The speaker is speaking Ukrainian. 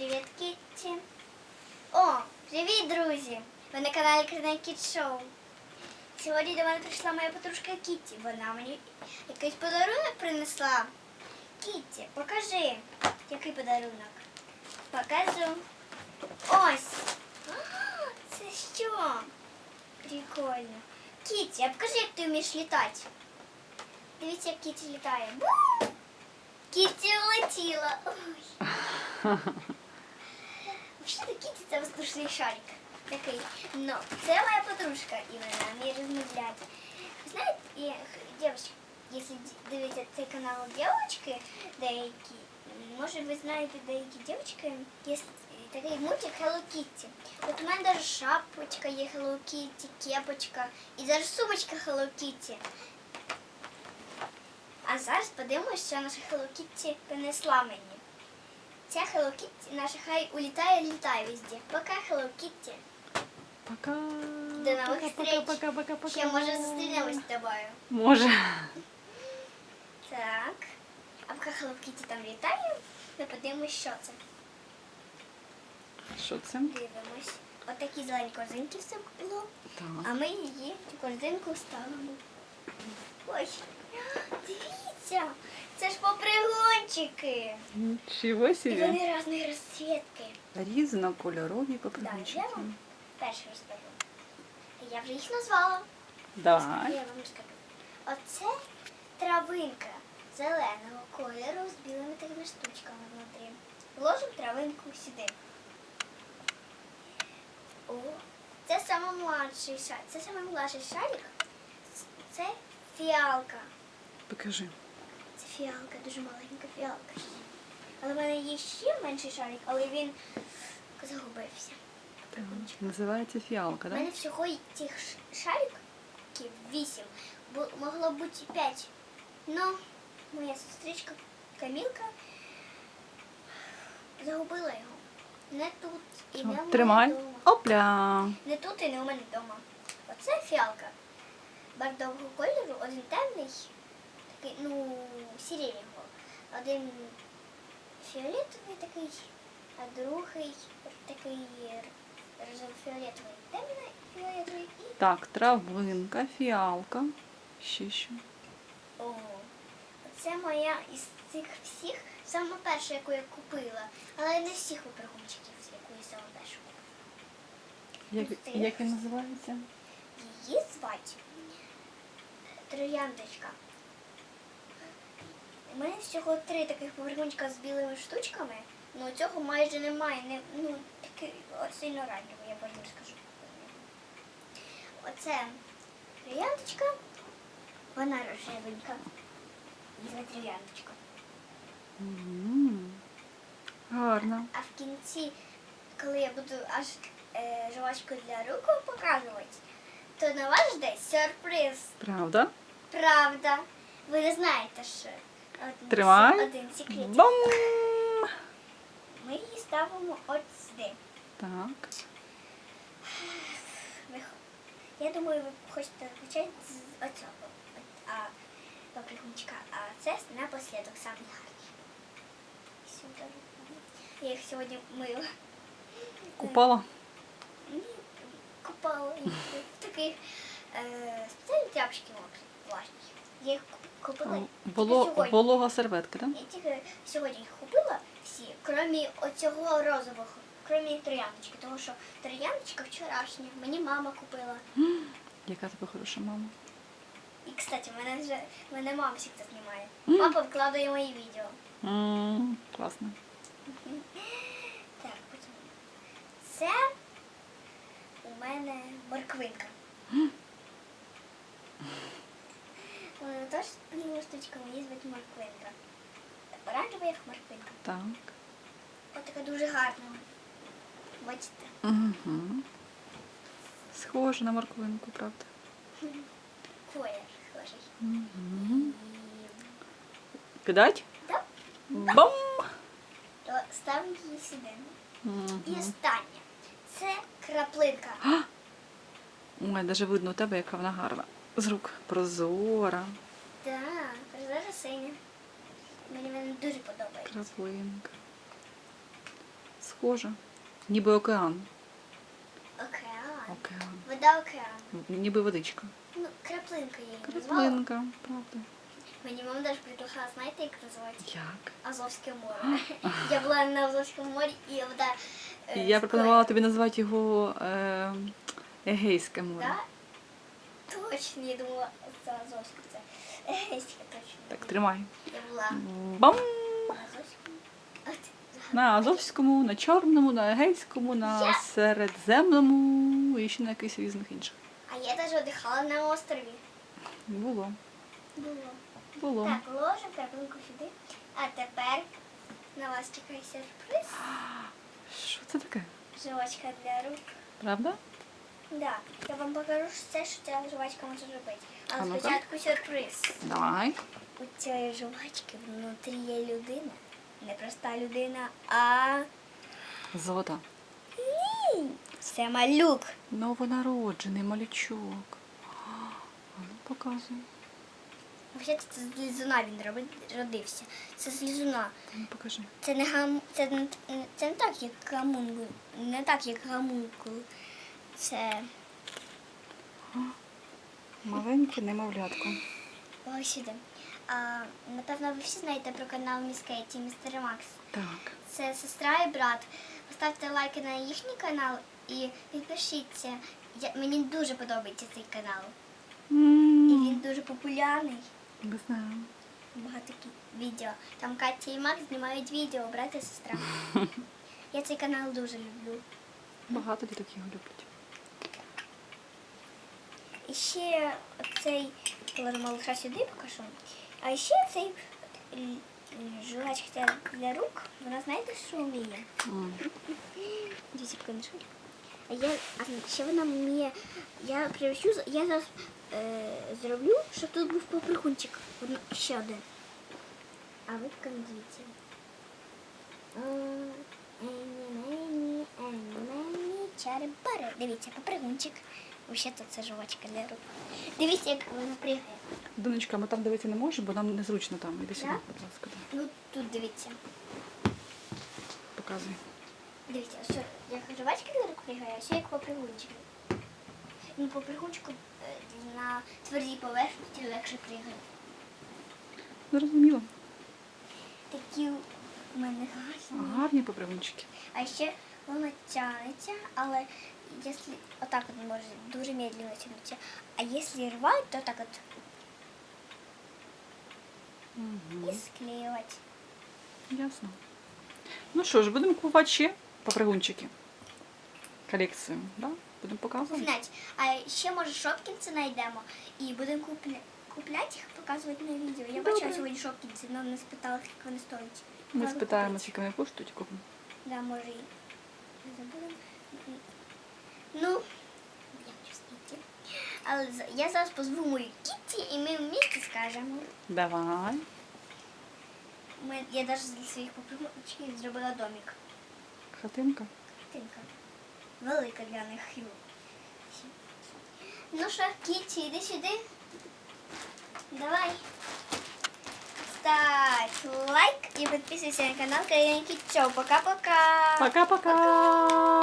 Привіт, Кітті. О, привіт, друзі! Ви на каналі Крина Кіт Шоу. Сьогодні до мене прийшла моя подружка Кітті. Вона мені якийсь подарунок принесла. Кітті, покажи, який подарунок. Покажу. Ось. Це що? Прикольно. Кітті, а покажи, як ти вмієш літати. Дивіться, як Кітті літає. Кітті улетіла. Ой. Взагалі Кіті це воздушний шарик. Такий. Ну, це моя подружка, і вона вміє розмовляти. Знаєте, я- дівчатки, якщо д- дивитися цей канал дівчатки деякі, може ви знаєте деякі дівчатки, є такий мультик Hello Kitty. От у мене навіть шапочка є Hello Kitty, кепочка і навіть сумочка Hello Kitty. А зараз подивимося, що наша Hello Kitty принесла мені. Ця Hello Kitty наша хай улітає, літає везде. Пока Hello Kitty. Пока. До нових пока, встреч. Пока, пока, пока, пока. Ще може зустрінемось з тобою. Може. Так. А поки Hello Kitty там літає, ми подивимось, що це. Що це? Дивимось. Отакі зелені корзинки все було. Так. А ми її цю корзинку ставимо. Ой, дивіться, це ж попригончики. Нічого І собі. вони різної розцвітки. Різнокольорові Так, я вам перше розкажу. Я вже їх назвала. Давай. Я вам скажу. Оце травинка зеленого кольору з білими такими штучками внутрі. Ложимо травинку сюди. О, це саме младший шарик. Це саме младший шарик. Це фіалка. Покажи. Це фіалка, дуже маленька фіалка. Але в мене є ще менший шарик, але він загубився. Так. Називається фіалка, У так? мене всього й цих шариків вісім. Могло бути п'ять. Ну, моя сестричка Камілка загубила його. Не тут і не в мене Тримай. Опля. Не тут і не у мене вдома. Оце фіалка. Бардового кольору, один темний, такий, ну, сіренького. Один фіолетовий такий, а другий такий розово-фіолетовий. Темний фіолетовий і Так, травинка, фіалка. Ще що? О, це моя із цих всіх саме перша, яку я купила. Але не всіх випрягунчиків, яку я саме першу купила. Як, як він називається? Її звати Трояндочка. У мене всього три таких поверхунчика з білими штучками, але цього майже немає. Не, ну, такий сильно раннього, я потім скажу. Оце трояндочка, вона рожевенька. Її трояндочка. Гарно. А в кінці, коли я буду аж е, жвачку для рук показувати, то на вас жде сюрприз. Правда? Правда. Ви не знаєте, що один, Тримай. один секрет. Бам! Ми її ставимо от сюди. Так. Ви хо- Я думаю, ви хочете почати з оцього. От, А попригунчика. А це напослідок самий гарний. Сюди. Я їх сьогодні мила. Купала? Ні, купала їх в таких е, спеціальні тряпочки мокрі, Влажні. Я їх купила. Воло, сьогодні. волога серветка, так? Я тільки сьогодні їх купила всі, крім оцього розового, крім трояночки, тому що трояночка вчорашня, мені мама купила. Яка тебе хороша мама? І, кстати, мене вже мене мама завжди знімає. Папа вкладає мої відео. М, Класно. Так, потім. Це у мене морквинка. Білими її звуть морквинка. Оранжева як морквинка. Так. Ось така дуже гарна. Бачите? Угу. Схоже на морквинку, правда? Колір схожий. Угу. Кидать? так, Бам! то ставимо її сюди. І Угу. останнє. Це краплинка. Ой, навіть видно у тебе, яка вона гарна. З рук. Прозора. Так, зараз синя. Мені вона дуже подобається. Краплинка. Схоже. Ніби океан. Океан. Океан. Вода океан. Ніби водичка. Ну, краплинка її назвала. Краплинка, правда. Мені мама даже приглашала, знаєте, як називається? Як? Азовське море. Я була на Азовському морі і вода. е, Я пропонувала тобі назвати його е, Егейське море. Да? Точно, я думала, це Азовське, це. Так, тримай. Бам! на Азовському. На Чорному, на Егейському, на Середземному і ще на якихось різних інших. А я навіть дихала на острові. Було. Було. Було. Так, ложимо краплинку сюди. А тепер на вас чекає сюрприз. Що це таке? Жвачка для рук. Правда? Да, я вам покажу все, що ця жвачка може робити. А спочатку сюрприз. Давай. У цієї жвачки внутрі є людина. Не проста людина, а Золота. Ні, це малюк. Новонароджений малючок. А ну, показуй. Взагалі це з лізуна він родився. Це з лізуна. Ну, покажи. Це не гам... це, не... це не так, як гамункул. Не так, як гамункул. Це Маленьке немовлятко. ось. А, напевно, ви всі знаєте про канал Міс Кейті, Містер Макс. Так. Це сестра і брат. Поставте лайки на їхній канал і підпишіться. Я, мені дуже подобається цей канал. І він дуже популярний. Ми знаємо. Багато кі- відео. Там Катя і Макс знімають відео, брат і сестра. Я цей канал дуже люблю. Багато діток його люблять. І ще цей положимо лише сюди покажу. А ще цей м, м, для рук, вона знаєте, що вміє? М. Дві. А я а ще вона вміє. Я привчу, я зараз е, зроблю, щоб тут був поприхунчик. Ще один. А ви дивіться. М, ені, мені, ені, мені, чари-бари. Дивіться, попригунчик. Тут це жвачка для рук. Дивіться, як вона пригає. Донечка, ми там дивитися не можемо, бо нам незручно там. Іди сюди, Да? будь ласка. да. Ну тут дивіться. Показуй. Дивіться, ось як жвачка для рук пригає, ось як попригунчик. Ну, попригунчику е, на твердій поверхні легше пригає. Зрозуміло. Такі у мене гарні. Гарні попривунчики. А ще воно тягнеться, але якщо отак от може дуже медленно тягнутися. А якщо рвати, то так от і склеювати. Ясно. Ну що ж, будемо купувати ще попригунчики. Колекцію, да? Будемо показувати. Знаєте, а ще може шопкінці знайдемо і будемо купля... купляти їх, показувати на відео. Я Добре. бачила сьогодні шопкінці, але не спитала, скільки вони стоять. Ми Треба спитаємо, купити. скільки вони коштують і купимо. Да, може і не забудемо. Ну, я хочу скільки. Але з- я зараз позву мою Кітті і ми вместе скажемо. Давай. Ми, я навіть для своїх попрямочків зробила домик. Хатинка. Хатинка. Велика для них. Ну що, Кітті, іди сюди. Давай. Ставь лайк і підписуйся на канал Країна Кіт Шоу. Пока-пока. Пока-пока.